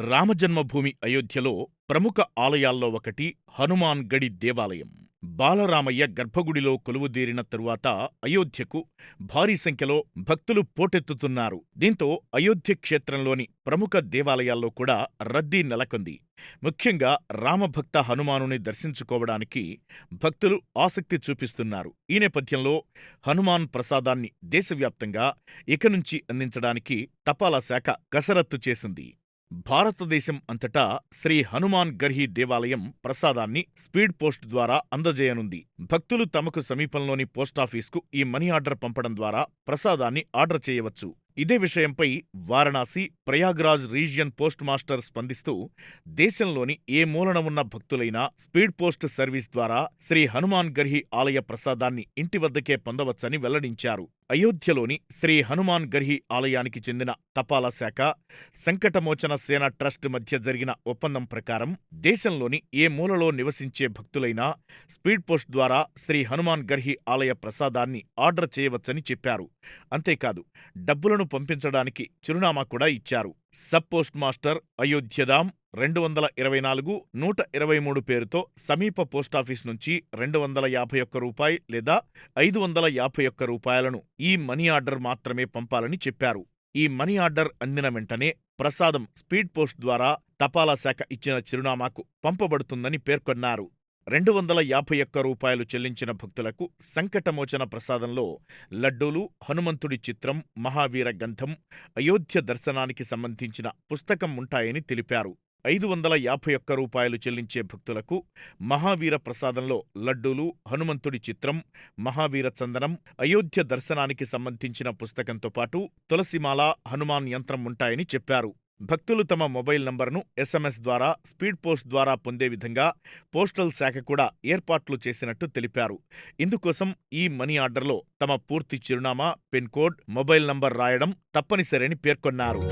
రామజన్మభూమి అయోధ్యలో ప్రముఖ ఆలయాల్లో ఒకటి హనుమాన్ గడి దేవాలయం. బాలరామయ్య గర్భగుడిలో కొలువుదీరిన తరువాత అయోధ్యకు భారీ సంఖ్యలో భక్తులు పోటెత్తుతున్నారు. దీంతో అయోధ్య క్షేత్రంలోని ప్రముఖ దేవాలయాల్లో కూడా రద్దీ నెలకొంది. ముఖ్యంగా రామభక్త హనుమానుని దర్శించుకోవడానికి భక్తులు ఆసక్తి చూపిస్తున్నారు. ఈ నేపథ్యంలో హనుమాన్ ప్రసాదాన్ని దేశవ్యాప్తంగా ఇక నుంచి అందించడానికి తపాలా శాఖ కసరత్తు చేసింది. భారతదేశం అంతటా శ్రీ హనుమాన్ గర్హి దేవాలయం ప్రసాదాన్ని స్పీడ్ పోస్ట్ ద్వారా అందజేయనుంది. భక్తులు తమకు సమీపంలోని పోస్టాఫీస్కు ఈ మనీ ఆర్డర్ పంపడం ద్వారా ప్రసాదాన్ని ఆర్డర్ చేయవచ్చు. ఇదే విషయంపై Varanasi Prayagraj region post master స్పందిస్తూ దేశంలోని ఏ మూలన ఉన్న భక్తులైనా స్పీడ్ పోస్ట్ సర్వీస్ ద్వారా శ్రీ హనుమాన్ గర్హి ఆలయ ప్రసాదాన్ని ఇంటి వద్దకే పొందవచ్చని వెల్లడించారు. అయోధ్యలోని శ్రీ హనుమాన్ గర్హి ఆలయానికి చెందిన తపాలా శాఖ సంకటమోచన సేన ట్రస్ట్ మధ్య జరిగిన ఒప్పందం ప్రకారం దేశంలోని ఏ మూలలో నివసించే భక్తులైనా స్పీడ్ పోస్ట్ ద్వారా శ్రీ హనుమాన్ గర్హి ఆలయ ప్రసాదాన్ని ఆర్డర్ చేయవచ్చని చెప్పారు. అంతేకాదు డబ్బులను పంపించడానికి చిరునామా కూడా ఇచ్చారు. సబ్ పోస్ట్ మాస్టర్ అయోధ్యధాం రెండు వందల ఇరవై నాలుగు నూట ఇరవై మూడు పేరుతో సమీప పోస్టాఫీస్ నుంచి రెండు వందల యాభై ఒక్క రూపాయి లేదా ఐదు వందల యాభై ఒక్క రూపాయలను ఈ మనీ ఆర్డర్ మాత్రమే పంపాలని చెప్పారు. ఈ మనీ ఆర్డర్ అందిన వెంటనే ప్రసాదం స్పీడ్ పోస్ట్ ద్వారా తపాలా శాఖ ఇచ్చిన చిరునామాకు పంపబడుతుందని పేర్కొన్నారు. రెండు వందల యాభై ఒక్క రూపాయలు చెల్లించిన భక్తులకు సంకటమోచన ప్రసాదంలో లడ్డూలు హనుమంతుడి చిత్రం మహావీర గంధం అయోధ్య దర్శనానికి సంబంధించిన పుస్తకం ఉంటాయని తెలిపారు. ఐదు వందల యాభై ఒక్క రూపాయలు చెల్లించే భక్తులకు మహావీర ప్రసాదంలో లడ్డూలు హనుమంతుడి చిత్రం మహావీర చందనం అయోధ్య దర్శనానికి సంబంధించిన పుస్తకంతో పాటు తులసిమాల హనుమాన్ యంత్రం ఉంటాయని చెప్పారు. భక్తులు తమ మొబైల్ నంబర్ను ఎస్ఎంఎస్ ద్వారా స్పీడ్ పోస్ట్ ద్వారా పొందే విధంగా పోస్టల్ శాఖ కూడా ఏర్పాట్లు చేసినట్టు తెలిపారు. ఇందుకోసం ఈ మనీ ఆర్డర్లో తమ పూర్తి చిరునామా పిన్ కోడ్ మొబైల్ నంబర్ రాయడం తప్పనిసరని పేర్కొన్నారు.